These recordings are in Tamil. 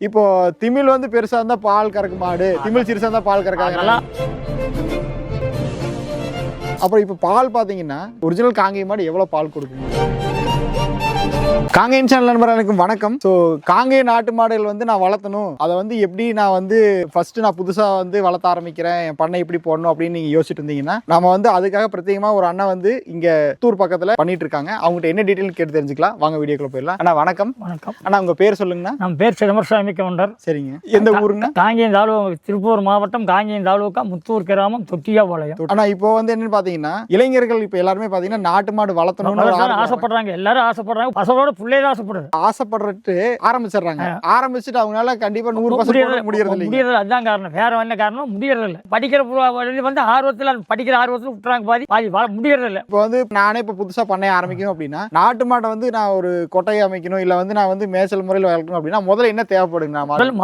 இப்போ திமில் வந்து பெருசா இருந்தா பால் கறக்கு மாடு திமில் சிறுசா இருந்தா பால் அதெல்லாம் அப்புறம் இப்போ பால் பாத்தீங்கன்னா ஒரிஜினல் காங்கேய மாடு எவ்வளவு பால் கொடுக்குங்க காங்கேயம் சேனல் நண்பர்களுக்கு வணக்கம். ஸோ காங்கேய நாட்டு மாடுகள் வந்து நான் வளர்த்தணும். அதை வந்து எப்படி நான் வந்து ஃபர்ஸ்ட் நான் புதுசா வந்து வளர்த்த ஆரம்பிக்கிறேன் என் பண்ணை எப்படி போடணும் அப்படின்னு நீங்க யோசிச்சுட்டு இருந்தீங்கன்னா நம்ம வந்து அதுக்காக பிரத்யேகமா ஒரு அண்ணா வந்து இங்க தூர் பக்கத்துல பண்ணிட்டு இருக்காங்க. அவங்ககிட்ட என்ன டீட்டெயில் கேட்டு தெரிஞ்சுக்கலாம். வாங்க வீடியோக்குள்ள போயிடலாம். அண்ணா வணக்கம். வணக்கம். அண்ணா உங்க பேர் சொல்லுங்கண்ணா. நம்ம பேர் சிதம்பரசாமி கவுண்டர் சரிங்க. எந்த ஊருங்க காங்கேயம் தாலுகா திருப்பூர் மாவட்டம் காங்கேயம் தாலுகா முத்தூர் கிராமம் தொட்டியாபாளையம். ஆனா இப்போ வந்து என்னன்னு பாத்தீங்கன்னா இளைஞர்கள் இப்ப எல்லாருமே பாத்தீங்கன்னா நாட்டு மாடு வளர்த்தணும்னு ஆசைப்படுறாங்க. எல்லாரும் ஆசைப்படுறாங்க. பசங்களோட பிள்ளைய தான் ஆசைப்படுது ஆசைப்படுறட்டு ஆரம்பிச்சிடுறாங்க. ஆரம்பிச்சுட்டு அவங்களால கண்டிப்பா நூறு பர்சன்ட் முடியறது இல்லைங்க. முடியறது அதுதான் காரணம். வேற என்ன காரணம் முடியறது இல்லை படிக்கிற வந்து ஆர்வத்தில் படிக்கிற ஆர்வத்தில் விட்டுறாங்க பாதி. பாதி முடியறது இல்லை இப்போ வந்து நானே இப்போ புதுசா பண்ணைய ஆரம்பிக்கணும் அப்படின்னா நாட்டு மாட்டை வந்து நான் ஒரு கொட்டையை அமைக்கணும் இல்ல வந்து நான் வந்து மேய்ச்சல் முறையில் வளர்க்கணும் அப்படின்னா முதல்ல என்ன தேவைப்படுங்க நான் மாடு? முதல்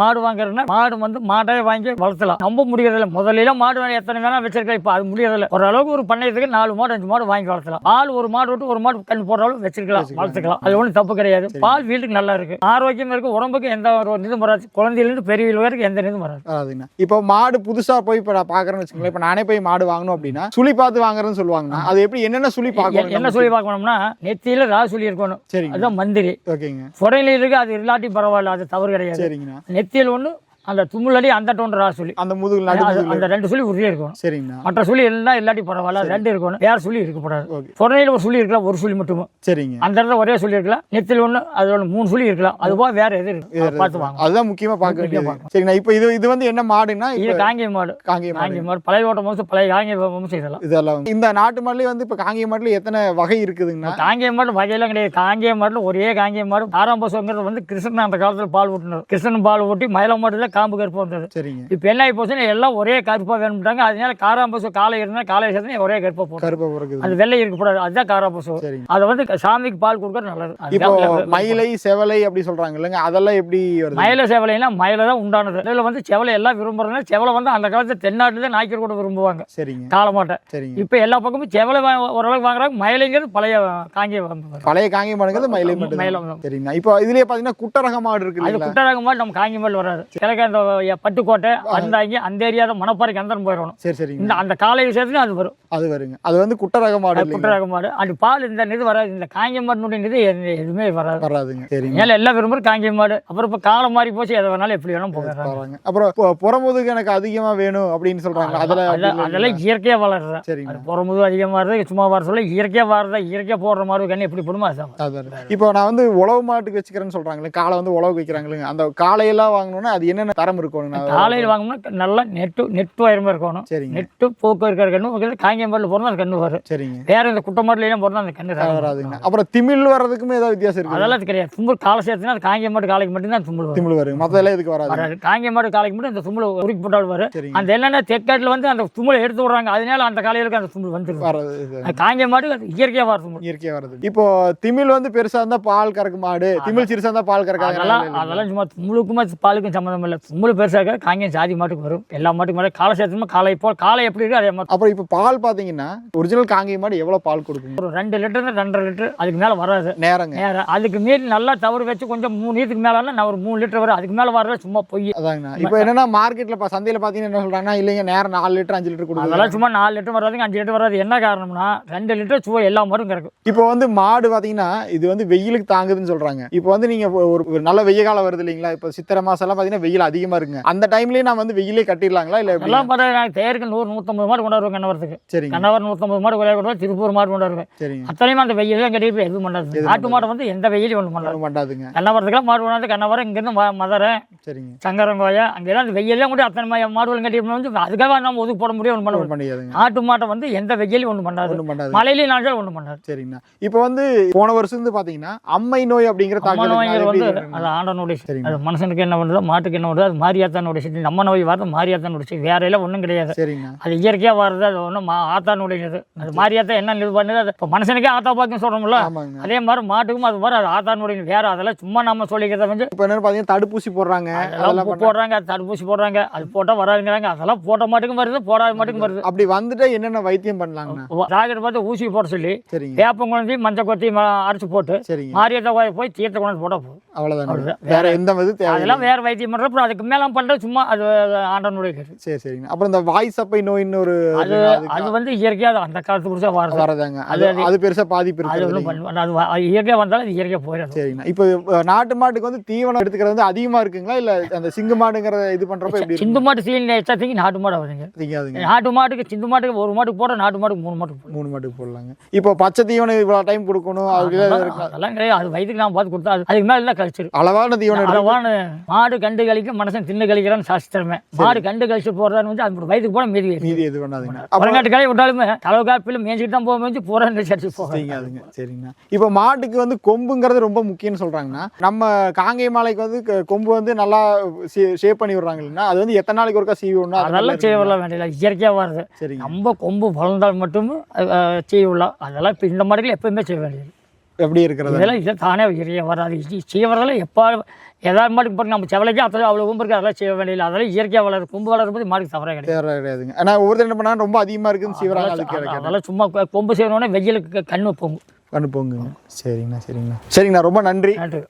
மாடு வந்து மாட்டை வாங்கி வளர்த்தலாம். நம்ப முடியறது இல்லை முதல்ல மாடு வேணும் எத்தனை வேணா வச்சிருக்கலாம். இப்போ அது முடியறது இல்லை ஓரளவுக்கு ஒரு பண்ணையத்துக்கு நாலு மாடு அஞ்சு மாடு வாங்கி வளர்த்தலாம். பால் ஒரு மாடு விட்டு ஒரு மாடு கண் போடுற அளவு வச்சிருக்கலாம். வளர்த்துக்கலாம். அது ஒன்றும் தப்பு கிடையாது. பால் வீட்டுக்கு நல்லா இருக்கு. ஆரோக்கியம் இருக்கு உடம்புக்கு எந்த ஒரு இதுவும் வராது. குழந்தையிலிருந்து பெரியவங்க வரைக்கும் எந்த இதுவும் வராது. இப்போ மாடு புதுசா போய் இப்போ நான் பாக்குறேன்னு வச்சுக்கோங்களேன். இப்போ நானே போய் மாடு வாங்கணும் அப்படின்னா சுழி பார்த்து வாங்குறேன்னு சொல்லுவாங்கண்ணா அது எப்படி என்னென்ன சுழி பார்க்கணும் என்ன சொல்லி பார்க்கணும்னா நெத்தியில ரா சொல்லி இருக்கணும். சரிங்க. அதுதான் மந்திரி. ஓகேங்க. புறையில இருக்கு அது இல்லாட்டி பரவாயில்ல அது தவறு கிடையாது. சரிங்கண்ணா. நெத்தியில் ஒன்று அந்த தும்முலடி அந்த டோன் ரா சொல்லி. அந்த முதுகுல அந்த ரெண்டு சொல்லி உறுதியாக இருக்கணும். சரிங்கண்ணா. மற்ற சொல்லி இருந்தால் இல்லாட்டி பரவாயில்ல ரெண்டு இருக்கணும். வேற சொல்லி இருக்கக்கூடாது புறையில ஒரு சொல்லி இருக்கலாம் ஒரு சொல்லி மட்டும். சரிங்க. அந்த இடத்துல ஒரே சொல்லி இருக்கலாம் நெத்தியில் ஒன்று அது ஒன்று மூணு சொல்லி இருக்கலாம். அது போக வேற எது பார்த்து வாங்க. அதுதான் முக்கியமா பார்க்க வேண்டியது. சரிங்கண்ணா. இப்போ இது இது வந்து என்ன மாடுன்னா இது காங்கேய மாடு. காங்கேய காங்கேய மாடு. பழைய ஓட்ட வம்சம் பழைய காங்கேய வம்சம் இதெல்லாம் இதெல்லாம் இந்த நாட்டு மாடுலயே வந்து இப்போ காங்கேய மாடுல எத்தனை வகை இருக்குதுங்கண்ணா? காங்கேய மாடு வகையெல்லாம் கிடையாது. காங்கேய மாடுல ஒரே காங்கேய மாடு. ஆரம்பசங்கிறது வந்து கிருஷ்ணன் அந்த காலத்துல பால் ஊட்டினார். கிருஷ்ணன் பால் ஊட்டி மயில மாடுல காம்பு கருப்பு வந்தது. சரிங்க. இப்போ என்ன ஆகி போச்சுன்னா எல்லாம் ஒரே கருப்பா வேணும்ட்டாங்க அதனால காராம்பசு காலை இருந்தால் காலை சேர்த்து ஒரே கருப்பா போட்டோம் கருப்பை பிறகுது அது வெள்ளை இருக்கக்கூடாது அதுதான் காராம்பசு சரிங்க. அதை வந்து சாமிக்கு பால் கொடுக்கறது நல்லது. இப்போ மயிலை செவலை அப்படி சொல்றாங்க இல்லைங்க? அதெல்லாம் எப்படி மயில செவலைனா மயில தான் உண்டானது. இதில் வந்து செவலை எல்லாம் விரும்புறதுனால செவலை வந்து அந்த காலத்துல தென்னாட்டுல நாய்க்கர் கூட விரும்புவாங்க. சரிங்க. காலமாட்டை. சரிங்க. இப்போ எல்லா பக்கமும் செவலை ஓரளவுக்கு வாங்குறாங்க. மயிலைங்கிறது பழைய காங்கிய பழைய காங்கேய மாடுங்கிறது மயிலை மட்டும் மயிலை வந்து. சரிங்கண்ணா இப்போ இதுலயே பாத்தீங்கன்னா குட்டரக மாடு இருக்கு அது குட்டரக மாதிரி நம்ம காங்கி மேல் வராது. கிழக்கு அந்த பட்டுக்கோட்டை அந்தாங்கி அந்த ஏரியா தான் மணப்பாறைக்கு அந்த போயிடணும் சரி சரிங்க. இந்த அந்த காலை விஷயத்துல அது வரும். அது வருங்க. அது வந்து குட்டரக மாடு குட்டரக மாடு அது பால் இந்த இது வராது. இந்த காங்கி மாடுனுடைய இது எது- எதுவுமே வராது. வராதுங்க. சரிங்க. மேல எல்லாம் விரும்புற காங்கி மாடு. அப்புறம் இப்போ காலம் மாறி போச்சு எதை வேணாலும் எப்படி வேணாலும் போகிறாங்க அப்புறம் பொ- புறமுதுகு எனக்கு அதிகமா வேணும் அப்படின்னு சொல்றாங்க. இல்லைங்களா? அதெல்லாம் இயற்கையா வளருது அது புறமுது அதிகமாக வருது சும்மா வர சொல்ல இயற்கையா வர்றதா இயற்கையா போடுற மாதிரி கண்ணு எப்படி போடுமோ. அதான் இப்போ நான் வந்து உழவு மாட்டுக்கு வச்சுக்கிறேன்னு சொல்றாங்களே காலை வந்து உழவு வைக்கிறாங்களே அந்த காலையெல்லாம் வாங்கணும்னா அது என்னென்ன தரம் இருக்கணும். காலையில் வாங்கினா நல்லா நெட்டு நெட் உயரமா இருக்கணும். சரிங்க. நெட்டு போக்கு இருக்கிற கண்ணு. உங்களுக்கு காங்கிய மாடல் போறதா அந்த கண்ணு வரும். சரிங்க. வேற இந்த குட்டை மாடலாம் போறதா அந்த கண்ணு வராது. வராதுங்க அப்புறம் திமிழ் வர்றதுக்குமே ஏதாவது வித்தியாசம் இருக்கு அதெல்லாம் அது கிடையாது. தும்பல் காலை சேர்த்துனா அது காங்கிய மாடு காலைக்கு மட்டும்தான் வரும். திமிழ் வருங்க மொத்தம் இதுக்கு வராது? வராது. காங்கிய மாடு காலைக்கு மட்டும் அந்த தும்பல் உருக்கி போட்டால் வரும். அந்த என்னென்ன தெற்காட்டில் வந்து அந்த தும்பலை எடுத்து விடுறாங்க. அதனால அந்த காலையிலுக்கு அந்த தும்பல் வந்துருக்கு காங்கிய மாடு அது இயற்கையா வர தும்பல் இயற்கையா வருது இப்போ திமிழ் வந்து பெருசா இருந்தா பால் கறக்கு மாடு திமிழ் சிறுசா இருந்தா பால் கறக்காது அதெல்லாம் அதெல்லாம் சும்மா தும்முளுக்குமா பாலுக்கும் சம்மந்தம் இல்லை. தும்முள் பெருசாக காங்கியம் சாதி மாட்டுக்கு வரும். எல்லா மாட்டுக்கு மேலே காலை சேர்த்துமா? காலை போல் காலை எப்படி இருக்கு அதே மாதிரி. அப்புறம் இப்போ பால் பாத்தீங்கன்னா ஒரிஜினல் காங்கேய மாடு எவ்வளவு பால் கொடுக்குங்க? ஒரு ரெண்டு லிட்டர் ரெண்டரை லிட்டர் அதுக்கு மேலே வராது. நேரங்க. நேரம் அதுக்கு மீறி நல்லா தவறு வச்சு கொஞ்சம் மூணு நீத்துக்கு மேலே நான் ஒரு மூணு லிட்டர் வரும். அதுக்கு மேலே வர்றது சும்மா பொய் அதாங்கண்ணா. இப்போ என்னன்னா மார்க்கெட்ல பா சந்தையில பாத்தீங்கன்னா என்ன சொல்றாங்கன்னா இல்லைங்க நேரம் நாலு லிட்டர் அஞ்சு லிட்டர் கொடுக்குது. அதெல்லாம் சும்மா நாலு லிட்டர் வராதுங்க அஞ்சு லிட்டர் வராது. என்ன காரணம்னா ரெண்டு லிட்டர் சும்மா எல்லா மாடும் கிடக்கும் இப்போ வந்து மாடு பாத்தீங்கன்னா இது வந்து வெயிலுக்கு தாங்குதுன்னு சொல்றாங்க. இப்போ வந்து நீங்க ஒரு நல்ல வெய்ய காலம் வருது இல்லைங்களா? இப்போ சித்திரை மாசம் எல்லாம் பாத்தீங்கன்னா வெயில் அதிகமா இருக்குங்க. அந்த டைம்லயே நான் வந்து வெயிலே கட்டிடலாங்களா இல்ல எல்லாம் பார்த்தா நான் தேருக்கு நூறு நூற்றம்பது மாடு கொண்டு வருவேன் கண்ணவரத்துக்கு. சரிங்க. கண்ணவர் நூற்றம்பது மாடு கொண்டு வருவேன் திருப்பூர் மாடு கொண்டு வருவேன் சரிங்க. அத்தனையும் அந்த வெயிலாம் கட்டிட்டு எதுவும் பண்ணாது நாட்டு மாடு வந்து எந்த வெயிலும் ஒன்றும் பண்ணாது. பண்ணாதுங்க. கண்ணவரத்துக்குலாம் மாடு கொண்டாந்து கண்ணவரம் இங்கேருந்து மதுரை சரிங்க. சங்கரங்கோயா அங்கெல்லாம் அந்த வெயிலாம் கூட அத்தனை மா- மாடுகளும் கட்டி வந்து அதுக்காக நம்ம ஒதுக்கு போட முடியும் ஒன்றும் பண்ண பண்ணியாதுங்க. நாட்டு மாட்டை வந்து எந்த வெயிலும் ஒன்றும் பண்ணாது. ஒண்ணும் பண்ணாது. மழையிலையும் நாட்கள் ஒன்றும் பண்ணாது. சரிங்கண்ணா. இப்போ வந்து போன வருஷம் வந்து பாத்தீங்கன்னா அம்மை நோய் அப்படிங்கிற வாங்கிற அது வந்து? அது. அது மனுஷனுக்கு என்ன பண்ணுதோ மாட்டுக்கு என்ன விடுது அது மாரியாத்தானுடைய சக்தி நம்ம நோய் வரது மாரியாத்தானுடைய சக்தி. வேற எல்லாம் ஒன்றும் கிடையாது. சரிங்கண்ணா. அது இயற்கையாக வர்றது அது ஒன்றும் மா ஆத்தானுடையது. அது மாரியாத்தா என்ன இது பண்ணுது? அது இப்போ மனுஷனுக்கே ஆத்தா பாக்குன்னு சொல்கிறோம்ல அதே மாதிரி மாட்டுக்கும் அது மாதிரி அது ஆத்தானுடைய வேற. அதெல்லாம் சும்மா நம்ம சொல்லிக்கிறத வந்து இப்போ என்னன்னு பார்த்தீங்கன்னா தடுப்பூசி போடுறாங்க. அதெல்லாம் போடுறாங்க அது தடுப்பூசி போடுறாங்க. அது போட்டால் வராதுங்கிறாங்க. அதெல்லாம் போட்ட மாட்டுக்கும் வருது போடாத மாட்டுக்கும் வருது. அப்படி வந்துட்டு என்னென்ன வைத்தியம் பண்ணலாங்கண்ணா? டாக்டர் பார்த்து ஊசி போட சொல்லி சரிங்க. வேப்பம் குழந்தை மஞ்சள் கொத்தி அரைச்சு போட்டு சரிங்க. மாரியத்தை கோயில் போய் தீர்த்த கொண்டு போட போதும் அவ்வளவுதான். வேற எந்த இது அதெல்லாம் வேற வைத்தியம் பண்ற அதுக்கு மேல பண்றது சும்மா அது ஆண்டனுடைய கருத்து சரி சரிங்க. அப்புறம் இந்த வாய் சப்பை நோயின்னு ஒரு அது அது வந்து இயற்கையா அது அந்த காலத்து புதுசா வருது வரதாங்க அது அது பெருசா பாதிப்பு அது ஒன்றும் பண்ண அது வ- அது இயற்கையா வந்தாலும் அது இயற்கையா போயிடும். சரிங்கண்ணா இப்போ நாட்டு மாட்டுக்கு வந்து தீவனம் எடுத்துக்கிறது வந்து அதிகமா இருக்குங்களா? இல்ல அந்த சிங்கு மாடுங்கிற இது பண்றப்ப எப்படி சிந்து மாட்டு சீன் எச்சாத்திக்கு நாட்டு மாடு வருதுங்க. தெரியாதுங்க நாட்டு மாட்டுக்கு சிந்து மாட்டுக்கு ஒரு மாட்டுக்கு போட நாட்டு மாட்டுக்கு மூணு மாட்டுக்கு மூணு மாட்டுக்கு போடலாங்க. இப்போ பச்சை தீவனம் இவ்வளவு டைம் கொடுக்கணும்? அதெல்லாம் கிடையாது. அது வயிற்றுக்கு நான் பார்த்து கொடுத்தா அது அதுக்கு மேல எல்லாம் கழிச்சிரு அளவான தீவனம் அளவான மாடு கண்டு கழிக்க மனுஷன் தின்னு கழிக்கிறான்னு சாஸ்திரமே. மாடு கண்டு கழிச்சு போறதான்னு வந்து அது வயிற்றுக்கு போட மீதி மீதி இது பண்ணாதுங்க அப்புறம் வரங்காட்டு காலை விட்டாலுமே தலவு காப்பில் மேய்ச்சிட்டு தான் போக இந்த சர்ச்சு போக செய்யாதுங்க சரிங்கண்ணா. இப்போ மாட்டுக்கு வந்து கொம்புங்கிறது ரொம்ப முக்கியம்னு சொல்றாங்கன்னா நம்ம காங்கேய மாலைக்கு வந்து கொம்பு வந்து நல்லா ஷேப் பண்ணி விடுறாங்க இல்லைன்னா அது வந்து எத்தனை நாளைக்கு ஒருக்கா சீவி விடணும்? அது அதெல்லாம் செய்ய வரல வேண்டியதில்லை இயற்கையாக வருது. சரிங்க. நம்ம கொம்பு வளர்ந்தால் மட்டும் செய்ய விடலாம். அதெல்லாம் இப்போ இந்த மாடுகள் எப்பவுமே செய்ய வேண்டியது எப்படி இருக்கிறது? இதெல்லாம் இதை தானே இயற்கையாக வராது. வரதெல்லாம் எப்போ ஏதாவது மாட்டுக்கு போட்டு நம்ம செவலைக்கு அத்தனை அவ்வளோ கொம்பு இருக்குது அதெல்லாம் செய்ய வேண்டியதில்லை. அதெல்லாம் இயற்கையாக வளருது கொம்பு வளரும்போது மாட்டுக்கு தவறே கிடையாது. கிடையாதுங்க. ஆனா ஒவ்வொருத்தர் என்ன பண்ணா ரொம்ப அதிகமா இருக்குன்னு அதுக்கு அதெல்லாம் சும்மா கொம்பு செய்யணுன்னே வெயிலுக்கு கண்ணு போகும் அனுப்புங்க சரிங்கண்ணா சரிங்கண்ணா. சரிங்கண்ணா ரொம்ப நன்றி. நன்றி.